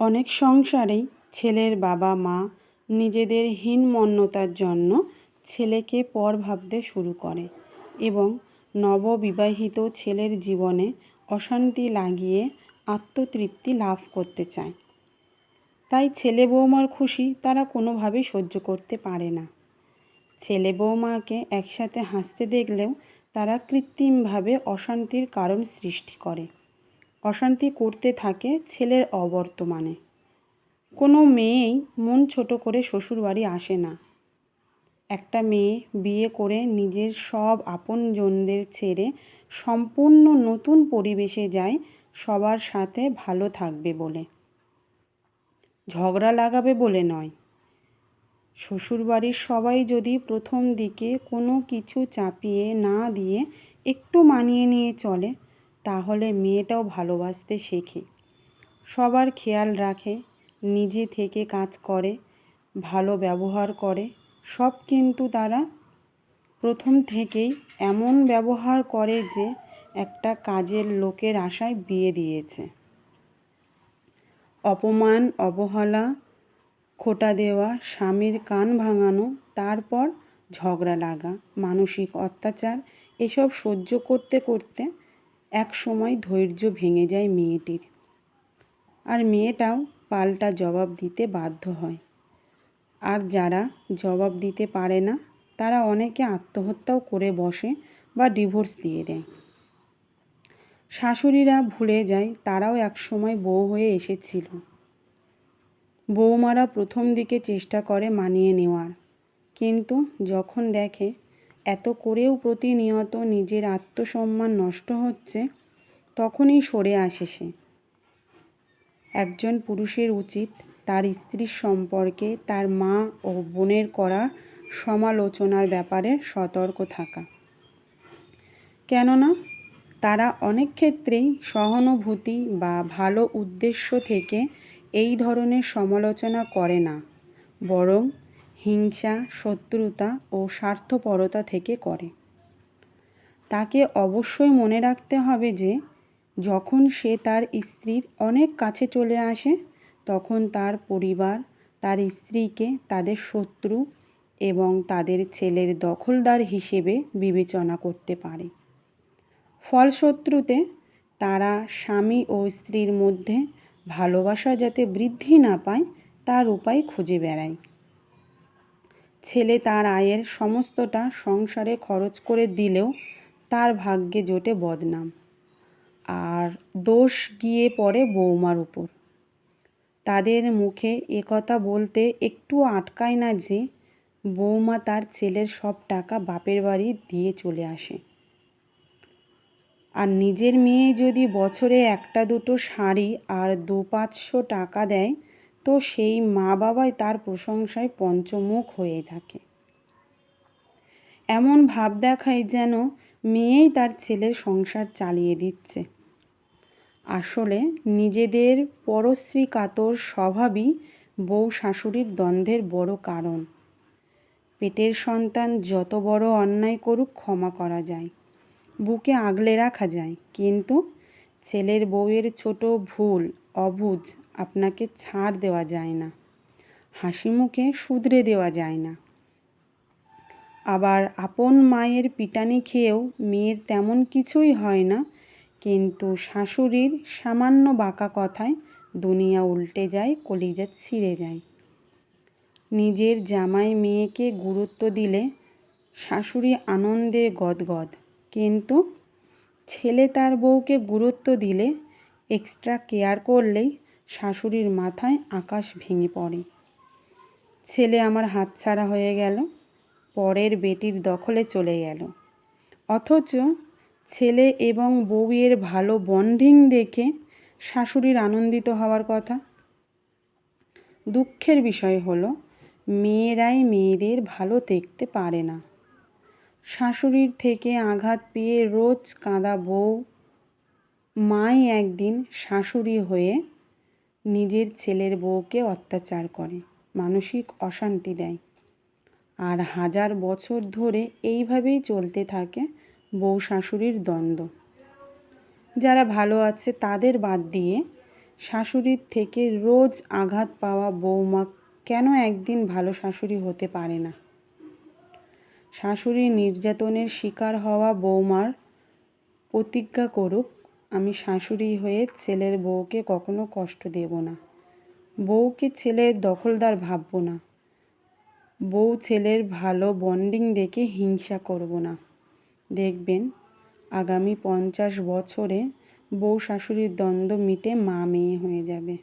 অনেক সংসারেই ছেলের বাবা, মা নিজেদের হীনমন্যতার জন্য ছেলেকে পর ভাবতে শুরু করে এবং নববিবাহিত ছেলের জীবনে অশান্তি লাগিয়ে আত্মতৃপ্তি লাভ করতে চায়। তাই ছেলে বৌমার খুশি তারা কোনোভাবেই সহ্য করতে পারে না। ছেলে বৌমাকে একসাথে হাসতে দেখলেও তারা কৃত্রিমভাবে অশান্তির কারণ সৃষ্টি করে। অশান্তি করতে থাকে ছেলের অবর্তমানে। কোনো মেয়েই মন ছোট করে শ্বশুরবাড়ি আসে না। একটা মেয়ে বিয়ে করে নিজের সব আপনজনদের ছেড়ে সম্পূর্ণ নতুন পরিবেশে যায়, সবার সাথে ভালো থাকবে বলে। ঝগড়া লাগাবে বলে নয়। শ্বশুরবাড়ির সবাই যদি প্রথম দিকে কোনো কিছু চাপিয়ে না দিয়ে একটু মানিয়ে নিয়ে চলে তাহলে মেয়েটাও ভালোবাসতে শেখে। সবার খেয়াল রাখে, নিজে থেকে কাজ করে, ভালো ব্যবহার করে, সব কিন্তু তারা প্রথম থেকেই এমন ব্যবহার করে যে একটা কাজের লোকের আশায় বিয়ে দিয়েছে। অপমান, অবহেলা, খোটা দেওয়া, স্বামীর কান ভাঙানো, তারপর ঝগড়া লাগা, মানসিক অত্যাচার, এসব সহ্য করতে করতে এক সময় ধৈর্য ভেঙে যায় মেয়েটির। আর মেয়েটাও পাল্টা জবাব দিতে বাধ্য হয়। আর যারা জবাব দিতে পারে না, তারা অনেকে আত্মহত্যাও করে বসে বা ডিভোর্স দিয়ে দেয়। শাশুড়িরা ভুলে যায়, তারাও একসময় বউ হয়ে এসেছিল। বৌমারা প্রথম দিকে চেষ্টা করে মানিয়ে নেওয়ার। কিন্তু যখন দেখে এত করেও প্রতিনিয়ত নিজের আত্মসম্মান নষ্ট হচ্ছে, তখনই সরে আসে সে। একজন পুরুষের উচিত তার স্ত্রীর সম্পর্কে তার মা ও বোনের করা সমালোচনার ব্যাপারে সতর্ক থাকা। কেননা, তারা অনেক ক্ষেত্রেই সহানুভূতি বা ভালো উদ্দেশ্য থেকে এই ধরনের সমালোচনা করে না, বরং হিংসা, শত্রুতা ও স্বার্থপরতা থেকে করে। তাকে অবশ্যই মনে রাখতে হবে যে, যখন সে তার স্ত্রীর অনেক কাছে চলে আসে, তখন তার পরিবার, তার স্ত্রীকে তাদের শত্রু এবং তাদের ছেলের দখলদার হিসেবে বিবেচনা করতে পারে। ফলশত্রুতে তারা স্বামী ও স্ত্রীর মধ্যে ভালোবাসা যাতে বৃদ্ধি না পায়, তার উপায় খুঁজে বেড়ায়। ছেলে তার আয়ের সমস্তটা সংসারে খরচ করে দিলেও তার ভাগ্যে জোটে বদনাম। আর দোষ গিয়ে পড়ে বৌমার উপর। তাদের মুখে একথা বলতে একটু আটকায় না যে বৌমা তার ছেলের সব টাকা বাপের বাড়ি দিয়ে চলে আসে। আর নিজের মেয়ে যদি বছরে একটা দুটো শাড়ি আর দু পাঁচশো টাকা দেয় তো সেই মা বাবাই তার প্রশংসায় পঞ্চমুখ হয়ে থাকে। এমন ভাব দেখায় যেন মেয়েই তার ছেলের সংসার চালিয়ে দিচ্ছে। আসলে নিজেদের পরশ্রী কাতর স্বভাবই বউ শাশুড়ির দ্বন্দ্বের বড় কারণ। পেটের সন্তান যত বড় অন্যায় করুক ক্ষমা করা যায়, বুকে আগলে রাখা যায়, কিন্তু ছেলের বউয়ের ছোট ভুল, অবুঝ আপনাকে ছাড় দেওয়া যায় না। হাসি মুখে শুধরে দেওয়া যায় না। আবার আপন মায়ের পিটানি খেয়েও মেয়ের তেমন কিছুই হয় না, কিন্তু শাশুড়ির সামান্য বাঁকা কথায় দুনিয়া উল্টে যায়, কলিজা ছিঁড়ে যায়। নিজের জামাই মেয়েকে গুরুত্ব দিলে শাশুড়ি আনন্দে গদগদ, কিন্তু ছেলে তার বউকে গুরুত্ব দিলে এক্সট্রা কেয়ার করলেই শাশুড়ির মাথায় আকাশ ভেঙে পড়ে। ছেলে আমার হাতছাড়া হয়ে গেল, পরের বেটির দখলে চলে গেল। অথচ ছেলে এবং বউয়ের ভালো বন্ডিং দেখে শাশুড়ির আনন্দিত হওয়ার কথা। দুঃখের বিষয় হলো, মেয়েরাই মেয়েদের ভালো দেখতে পারে না। শাশুড়ির থেকে আঘাত পেয়ে রোজ কাঁদা বউ, মাই একদিন শাশুড়ি হয়ে নিজের ছেলের বউকে অত্যাচার করে, মানসিক অশান্তি দেয়। আর হাজার বছর ধরে এইভাবেই চলতে থাকে বউ শাশুড়ির দ্বন্দ্ব। যারা ভালো আছে তাদের বাদ দিয়ে শাশুড়ির থেকে রোজ আঘাত পাওয়া বৌমা কেন একদিন ভালো শাশুড়ি হতে পারে না? শাশুড়ি নির্যাতনের শিকার হওয়া বৌমার প্রতিজ্ঞা করুক আমি শাশুড়ি হয়ে ছেলের বউকে কখনো কষ্ট দেব না। বউকে ছেলের দখলদার ভাববো না। বউ ছেলের ভালো বন্ডিং দেখে হিংসা করব না। দেখবেন, আগামী পঞ্চাশ বছরে বউ শাশুড়ির দ্বন্দ্ব মিটে মা মেয়ে হয়ে যাবে।